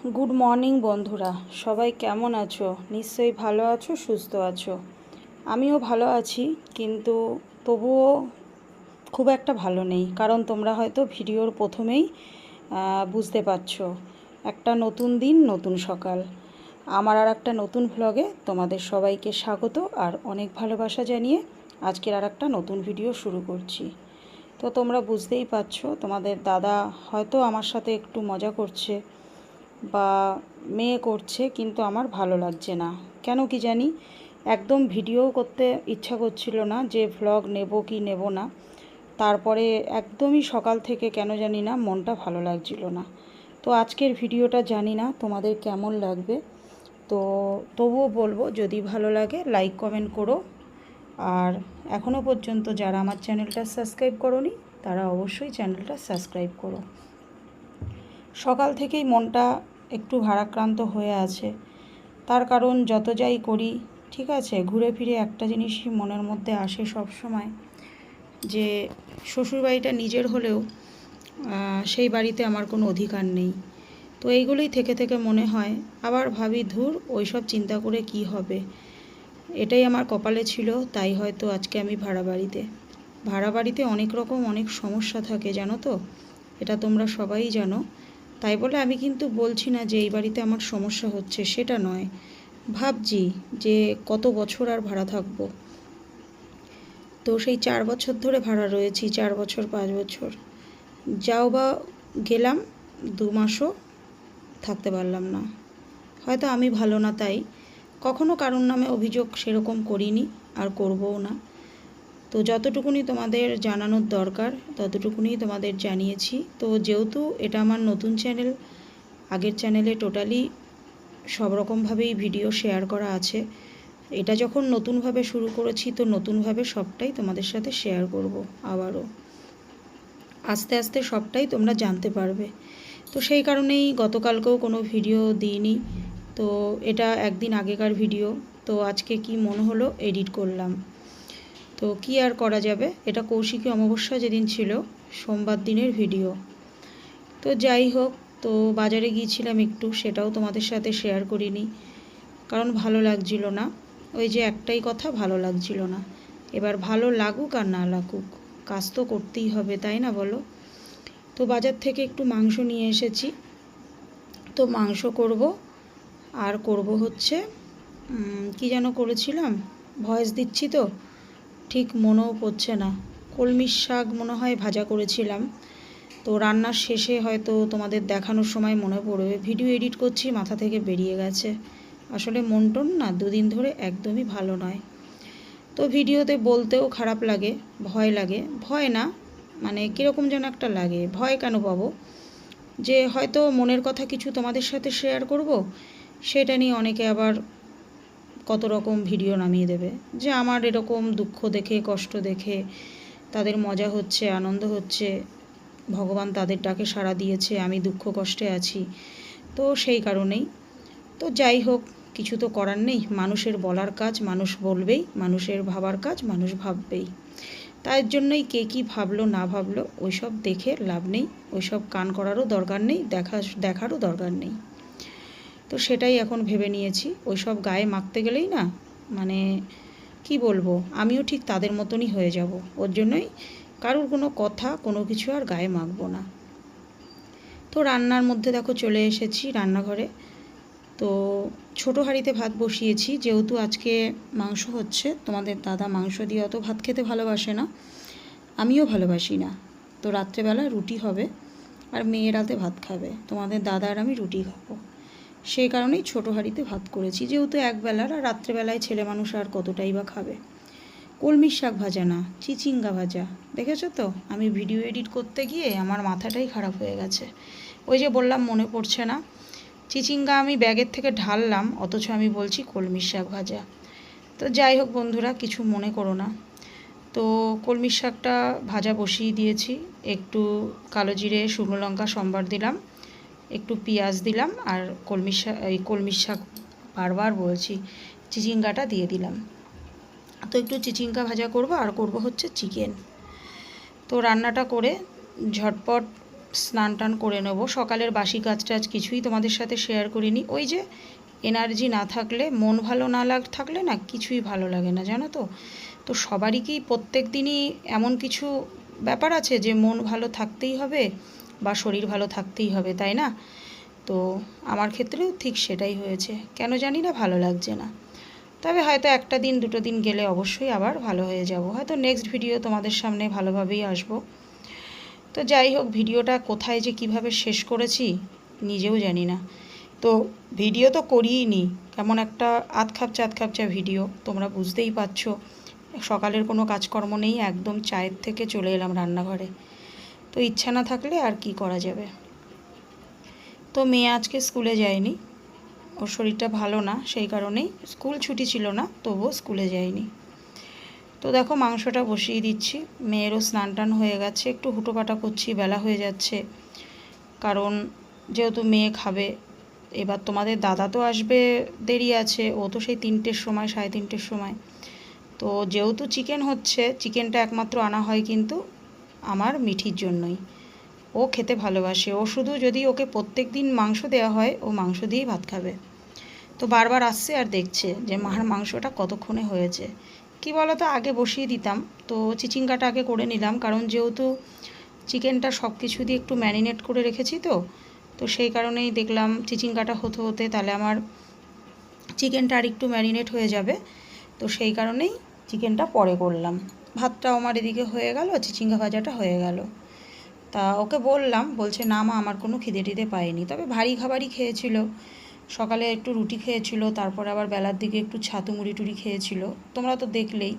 Good morning বন্ধুরা। সবাই কেমন আছো? নিশ্চয়ই ভালো আছো, সুস্থ আছো। আমিও ভালো আছি, কিন্তু তবুও খুব একটা ভালো নেই, কারণ তোমরা হয়তো ভিডিওর প্রথমেই বুঝতে পারছ। একটা নতুন দিন, নতুন সকাল। আমার আর একটা নতুন ভ্লগে তোমাদের সবাইকে স্বাগত আর অনেক ভালোবাসা জানিয়ে আজকের আর একটা নতুন ভিডিও শুরু করছি। তো তোমরা বুঝতেই পারছ, তোমাদের দাদা হয়তো আমার সাথে একটু মজা করছে। বা মেয়ে করছে কিন্তু আমার ভালো লাগছে না। কেন কি জানি? একদম ভিডিও করতে ইচ্ছা করছিল না যে ভ্লগ নেব কি নেব না। তারপরে একদমই সকাল থেকে কেন জানি না মনটা ভালো লাগছিল না। তো আজকের ভিডিওটা জানি না তোমাদের কেমন লাগবে। তো তবুও বলব, যদি ভালো লাগে লাইক কমেন্ট করো। আর এখনও পর্যন্ত যারা আমার চ্যানেলটা সাবস্ক্রাইব করোনি, তারা অবশ্যই চ্যানেলটা সাবস্ক্রাইব করো। সকাল থেকেই মনটা একটু ভারাক্রান্ত হয়ে আছে। তার কারণ যত যাই করি, ঠিক আছে, ঘুরে ফিরে একটা জিনিসই মনের মধ্যে আসে সব সময় যে শ্বশুরবাড়িটা নিজের হলেও সেই বাড়িতে আমার কোনো অধিকার নেই। তো এইগুলোই থেকে থেকে মনে হয়, আবার ভাবি, ধুর, ওইসব চিন্তা করে কি হবে? এটাই আমার কপালে ছিল, তাই হয়তো আজকে আমি ভাড়া বাড়িতে। ভাড়া বাড়িতে অনেক রকম অনেক সমস্যা থাকে, জানো তো? এটা তোমরা সবাই জানো। তাই বলে আমি কিন্তু বলছি না যে এই বাড়িতে আমার সমস্যা হচ্ছে, সেটা নয়। ভাবছি যে কত বছর আর ভাড়া থাকব। তো সেই চার বছর ধরে ভাড়া রয়েছি, চার বছর, পাঁচ বছর। যাও বা গেলাম, দু মাসও থাকতে পারলাম না। হয়তো আমি ভালো না তাই। কখনো কারোর নামে অভিযোগ সেরকম করিনি, আর করবও না। তো যতটুকুনি তোমাদের জানানোর দরকার ততটুকুনি তোমাদের জানিয়েছি। তো যেহেতু এটা আমার নতুন চ্যানেল, আগের চ্যানেলে টোটালি সব রকমভাবেই ভিডিও শেয়ার করা আছে। এটা যখন নতুনভাবে শুরু করেছি, তো নতুনভাবে সবটাই তোমাদের সাথে শেয়ার করব আবারও। আস্তে আস্তে সবটাই তোমরা জানতে পারবে। তো সেই কারণেই গতকালকেও কোনো ভিডিও দিইনি। তো এটা একদিন আগেকার ভিডিও। তো আজকে কি মনে হলো, এডিট করলাম। তো কি আর করা যাবে? এটা কৌশিকী অমাবস্যা যেদিন ছিল, সোমবার দিনের ভিডিও তো যাই হোক, তো বাজারে গিয়েছিলাম একটু, সেটাও তোমাদের সাথে শেয়ার করিনি। কারণ ভালো লাগছিল না। ওই যে একটাই কথা, ভালো লাগছিল না। এবার ভালো লাগুক আর না লাগুক, কাজ তো করতেই হবে, তাই না বলো? তো বাজার থেকে একটু মাংস নিয়ে এসেছি। তো মাংস করব। আর করব হচ্ছে কি যেন করেছিলাম? ভয়েস দিচ্ছি তো? ঠিক মনেও পড়ছে না। কলমির শাক মনে হয় ভাজা করেছিলাম। তো রান্নার শেষে হয়তো তোমাদের দেখানোর সময় মনে পড়বে। ভিডিও এডিট করছি, মাথা থেকে বেরিয়ে গেছে। আসলে মন না, দুদিন ধরে একদমই ভালো নয়। তো ভিডিওতে বলতেও খারাপ লাগে, ভয় লাগে। ভয় না মানে কীরকম যেন একটা লাগে। ভয় কেন পাবো? যে হয়তো মনের কথা কিছু তোমাদের সাথে শেয়ার করব, সেটা নিয়ে অনেকে আবার কত রকম ভিডিও নামিয়ে দেবে। যে আমার এরকম দুঃখ দেখে, কষ্ট দেখে, তাদের মজা হচ্ছে, আনন্দ হচ্ছে, ভগবান তাদের ডাকে সাড়া দিয়েছে, আমি দুঃখ কষ্টে আছি। তো সেই কারণেই। তো যাই হোক, কিছু তো করার নেই। মানুষের বলার কাজ মানুষ বলবেই, মানুষের ভাবার কাজ মানুষ ভাববেই। তার জন্যই কে কী ভাবলো, না ভাবলো, ওইসব দেখে লাভ নেই, ওইসব কান করারও দরকার নেই, দেখা, দেখারও দরকার নেই। তো সেটাই এখন ভেবে নিয়েছি। ওই সব গায়ে মাখতে গেলেই না মানে কি বলব, আমিও ঠিক তাদের মতনই হয়ে যাব। ওর জন্যই কারোর কোনো কথা, কোনো কিছু আর গায়ে মাখবো না। তো রান্নার মধ্যে দেখো চলে এসেছি রান্নাঘরে। তো ছোটো হাঁড়িতে ভাত বসিয়েছি, যেহেতু আজকে মাংস হচ্ছে, তোমাদের দাদা মাংস দিয়ে অত ভাত খেতে ভালোবাসে না, আমিও ভালোবাসি না। তো রাত্রেবেলা রুটি হবে, আর মেয়ের রাতে ভাত খাবে, তোমাদের দাদা আর আমি রুটি খাব। সেই কারণেই ছোটো হাঁড়িতে ভাত করেছি। যেহেতু একবেলার আর রাত্রেবেলায় ছেলে মানুষ আর কতটাই বা খাবে। কলমির শাক ভাজা না, চিচিঙ্গা ভাজা। দেখেছ তো? আমি ভিডিও এডিট করতে গিয়ে আমার মাথাটাই খারাপ হয়ে গেছে। ওই যে বললাম, মনে পড়ছে না। চিচিঙ্গা আমি ব্যাগের থেকে ঢাললাম, অথচ আমি বলছি কলমির শাক ভাজা। তো যাই হোক বন্ধুরা, কিছু মনে করো না। তো কলমির শাকটা ভাজা বসিয়ে দিয়েছি। একটু কালো জিরে, শুকনো লঙ্কা, সম্বার দিলাম। একটু পেঁয়াজ দিলাম আর কলমির শাক, এই কলমির শাক বারবার বলছি, চিচিঙ্গাটা দিয়ে দিলাম। তো একটু চিচিঙ্গা ভাজা করব আর করব হচ্ছে চিকেন। তো রান্নাটা করে ঝটপট স্নান টান করে নেব। সকালের বাসি কাজ টাজ কিছুই তোমাদের সাথে শেয়ার করিনি। ওই যে এনার্জি না থাকলে, মন ভালো না লাগ, থাকলে না কিছুই ভালো লাগে না, জানো তো? তো সবারই কি প্রত্যেক দিনই এমন কিছু ব্যাপার আছে যে মন ভালো থাকতেই হবে? বা শরীর ভালো থাকতেই হবে, তাই না? তো আমার ক্ষেত্রেও ঠিক সেটাই হয়েছে। কেন জানি না, ভালো লাগছে না। তবে হয়তো একটা দিন, দুটো দিন গেলে অবশ্যই আবার ভালো হয়ে যাব। হয়তো নেক্সট ভিডিও তোমাদের সামনে ভালোভাবেই আসব। তো যাই হোক, ভিডিওটা কোথায় যে কীভাবে শেষ করেছি নিজেও জানি না। তো ভিডিও তো করিই নি। কেমন একটা আধ খাপচা আধ খাপচা ভিডিও তোমরা বুঝতেই পারছ। সকালের কোনো কাজকর্ম নেই, একদম চায়ের থেকে চলে এলাম রান্নাঘরে। তো ইচ্ছা না থাকলে আর কি করা যাবে? তো মেয়ে আজকে স্কুলে যায়নি। ওর শরীরটা ভালো না, সেই কারণেই স্কুল ছুটি ছিল না, তবুও স্কুলে যায়নি। তো দেখো মাংসটা বসিয়ে দিচ্ছি। মেয়েরও স্নান টান হয়ে গেছে, একটু হুটোপাটা করছি, বেলা হয়ে যাচ্ছে। কারণ যেহেতু মেয়ে খাবে, এবার তোমাদের দাদা তো আসবে, দেরি আছে, ও তো সেই তিনটের সময়, সাড়ে তিনটের সময়। তো যেহেতু চিকেন হচ্ছে চিকেনটা একমাত্র আনা হয় কিন্তু আমার মিঠির জন্যই। ও খেতে ভালোবাসে। ও শুধু যদি ওকে প্রত্যেক দিন মাংস দেওয়া হয়, ও মাংস দিয়েই ভাত খাবে। তো বারবার আসছে আর দেখছে যে, মার মাংসটা কতক্ষণে হয়েছে? কি বলো তো আগে বসিয়ে দিতাম। তো চিচিঙ্গাটা আগে করে নিলাম। কারণ যেহেতু চিকেনটা সব কিছু দিয়ে একটু ম্যারিনেট করে রেখেছি তো তো সেই কারণেই দেখলাম চিচিঙ্গাটা হতে হতে তাহলে আমার চিকেনটা আর একটু ম্যারিনেট হয়ে যাবে। তো সেই কারণেই চিকেনটা পরে করলাম। ভাতটাও আমার এদিকে হয়ে গেল, চিচিঙ্গা ভাজাটা হয়ে গেল। তা ওকে বললাম, বলছে, না মা, আমার কোনো খিদে টিদে পাইনি। তবে ভারী খাবারই খেয়েছিল। সকালে একটু রুটি খেয়েছিল, তারপরে আবার বেলার দিকে একটু ছাতু মুড়ি টুড়ি খেয়েছিল। তোমরা তো দেখলেই।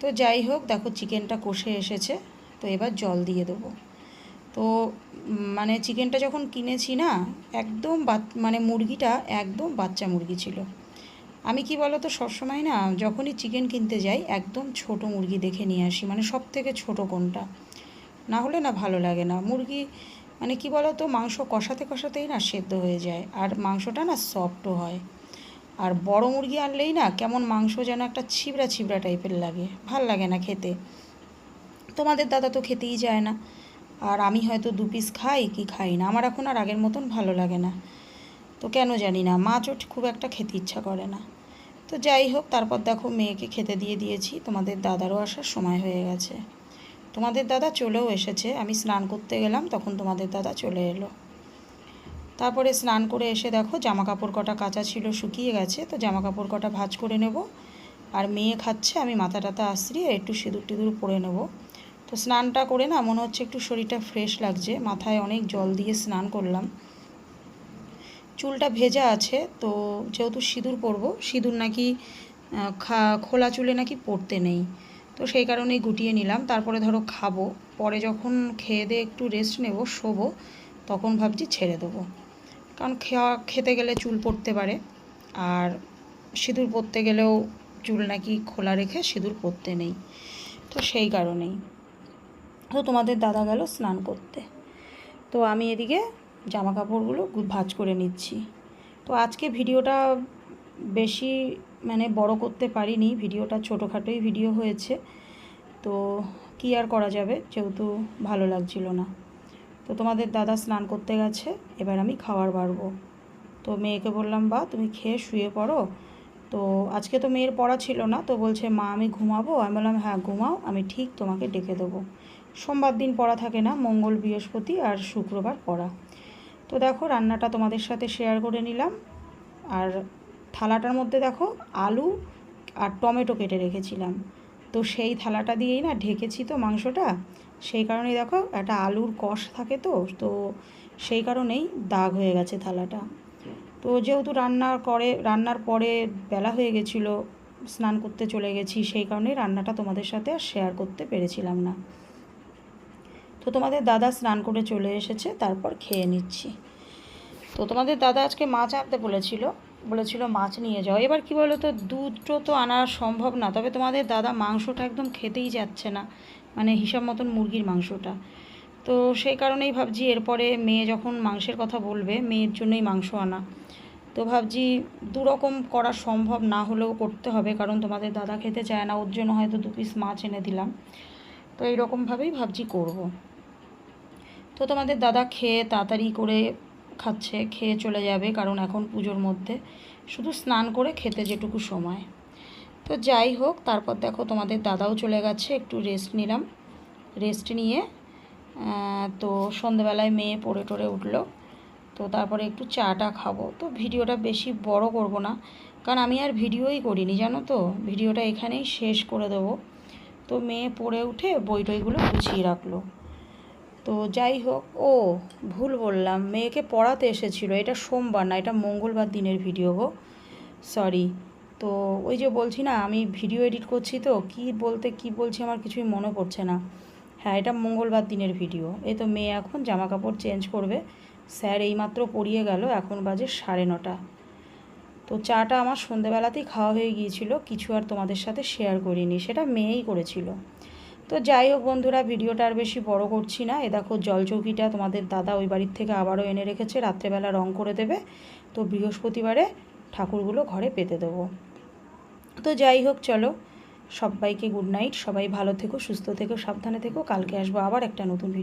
তো যাই হোক, দেখো চিকেনটা কষে এসেছে, তো এবার জল দিয়ে দেবো। তো মানে চিকেনটা যখন কিনেছি না, একদম মানে মুরগিটা একদম বাচ্চা মুরগি ছিল। আমি কি বলো তো সবসময় না যখনই চিকেন কিনতে যাই, একদম ছোট মুরগি দেখে নিয়ে আসি মানে সব থেকে ছোটো কোনটা। না হলে না ভালো লাগে না। মুরগি মানে কি বলো তো মাংস কষাতে কষাতেই না সেদ্ধ হয়ে যায়। আর মাংসটা না সফটও হয়। আর বড় মুরগি আনলেই না কেমন মাংস যেন একটা ছিবড়া ছিবড়া টাইপের লাগে। ভালো লাগে না খেতে। তোমাদের দাদা তো খেতেই যায় না। আর আমি হয়তো দু পিস খাই কি খাই না। আমার এখন আর আগের মতন ভালো লাগে না। তো কেন জানি না মাছও খুব একটা খেতে ইচ্ছা করে না। তো যাই হোক, তারপর দেখো মেয়েকে খেতে দিয়ে দিয়েছি। তোমাদের দাদারও আসার সময় হয়ে গেছে। তোমাদের দাদা চলেও এসেছে। আমি স্নান করতে গেলাম, তখন তোমাদের দাদা চলে এলো। তারপরে স্নান করে এসে দেখো জামা কাপড় কটা কাঁচা ছিল, শুকিয়ে গেছে। তো জামা কাপড় কটা ভাজ করে নেব। আর মেয়ে খাচ্ছে, আমি মাথা টাথা আশ্রিয়ে একটু সিঁদুর টিঁদুর পরে নেব। তো স্নানটা করে না, মনে হচ্ছে একটু শরীরটা ফ্রেশ লাগছে। মাথায় অনেক জল দিয়ে স্নান করলাম। চুলটা ভেজা আছে, তো যেহেতু সিঁদুর পরবো, সিঁদুর নাকি খোলা চুলে নাকি পরতে নেই। তো সেই কারণেই গুটিয়ে নিলাম, তারপরে ধরো খাব, পরে যখন খেয়ে দিয়ে একটু রেস্ট নেব, শোবো, তখন ভাবছি ছেড়ে দেবো। কারণ খাওয়া খেতে গেলে চুল পড়তে পারে, আর সিঁদুর পরতে গেলেও চুল নাকি খোলা রেখে সিঁদুর পরতে নেই। তো সেই কারণেই। তো তোমাদের দাদা গেল স্নান করতে। তো আমি এদিকে জামা কাপড়গুলো ভাজ করে নিচ্ছি। তো আজকে ভিডিওটা বেশি মানে বড় করতে পারিনি, ভিডিওটা ছোটোখাটোই ভিডিও হয়েছে। তো কী আর করা যাবে? যেহেতু ভালো লাগছিল না। তো তোমাদের দাদা স্নান করতে গেছে, এবার আমি খাবার বাড়বো। তো মেয়েকে বললাম, বা, তুমি খেয়ে শুয়ে পড়ো। তো আজকে তো মেয়ের পড়া ছিল না, তো বলছে, মা, আমি ঘুমাবো? আমি বললাম হ্যাঁ ঘুমাও, আমি ঠিক তোমাকে ডেকে দেবো। সোমবার দিন পড়া থাকে না, মঙ্গল বৃহস্পতি আর শুক্রবার পড়া। তো দেখো, রান্নাটা তোমাদের সাথে শেয়ার করে নিলাম। আর থালাটার মধ্যে দেখো, আলু আর টমেটো কেটে রেখেছিলাম। তো সেই থালাটা দিয়েই না ঢেকেছি তো মাংসটা। সেই কারণেই দেখো, একটা আলুর কষ থাকে তো তো সেই কারণেই দাগ হয়ে গেছে থালাটা। তো যেহেতু রান্না করে, রান্নার পরে বেলা হয়ে গেছিল, স্নান করতে চলে গেছি, সেই কারণেই রান্নাটা তোমাদের সাথে আর শেয়ার করতে পেরেছিলাম না। তো তোমাদের দাদা স্নান করে চলে এসেছে, তারপর খেয়ে নিচ্ছি। তো তোমাদের দাদা আজকে মাছ আনতে বলেছিল বলেছিল মাছ নিয়ে যাও। এবার কি বলো তো দুটো তো আনা সম্ভব না, তবে তোমাদের দাদা মাংসটা একদম খেতেই যাচ্ছে না মানে হিসাব মতন মুরগির মাংসটা। তো সেই কারণেই ভাবছি এরপরে মেয়ে যখন মাংসের কথা বলবে, মেয়ের জন্যই মাংস আনা। তো ভাবছি দুরকম করা সম্ভব না হলেও করতে হবে, কারণ তোমাদের দাদা খেতে চায় না, ওর জন্য হয়তো দু পিস মাছ এনে দিলাম। তো এইরকমভাবেই ভাবছি করব। তো তোমাদের দাদা খেয়ে তাড়াতাড়ি করে খাচ্ছে, খেয়ে চলে যাবে কারণ এখন পুজোর মধ্যে। শুধু স্নান করে খেতে যেটুকু সময়। তো যাই হোক, তারপর দেখো তোমাদের দাদাও চলে গেছে, একটু রেস্ট নিলাম। রেস্ট নিয়ে তো সন্ধেবেলায় মেয়ে পড়ে টরে উঠল। তো তারপরে একটু চাটা খাব। তো ভিডিওটা বেশি বড় করব না, কারণ আমি আর ভিডিওই করিনি, জানো তো? ভিডিওটা এখানেই শেষ করে দেবো। তো মেয়ে পড়ে উঠে বই টইগুলো গুছিয়ে রাখল। তো যাই হোক, ও ভুল বললাম, মেয়েকে পড়াতে এসেছিল, এটা সোমবার না, এটা মঙ্গলবার দিনের ভিডিও গো সরি তো ওই যে বলছি না, আমি ভিডিও এডিট করছি তো, কি বলতে কি বলছি আমার কিছুই মনে পড়ছে না। হ্যাঁ এটা মঙ্গলবার দিনের ভিডিও এই তো মেয়ে এখন জামা কাপড় চেঞ্জ করবে, স্যার এইমাত্র পড়িয়ে গেল, এখন বাজে সাড়ে নটা। তো চাটা আমার সন্ধেবেলাতেই খাওয়া হয়ে গিয়েছিল, কিছু আর তোমাদের সাথে শেয়ার করিনি, সেটা মেয়েই করেছিল। তো যাই হোক বন্ধুরা, ভিডিওটা আর বেশি বড় করছি না। এ দেখো জলচৌকিটা তোমাদের দাদা ওই বাড়ির থেকে আবারও এনে রেখেছে, রাত্রেবেলা রং করে দেবে। তো বৃহস্পতিবারে ঠাকুরগুলো ঘরে পেতে দেবো। তো যাই হোক, চলো সবাইকে গুড নাইট সবাই ভালো থেকো, সুস্থ থেকো, সাবধানে থেকো। কালকে আসব আবার একটা নতুন ভিডিও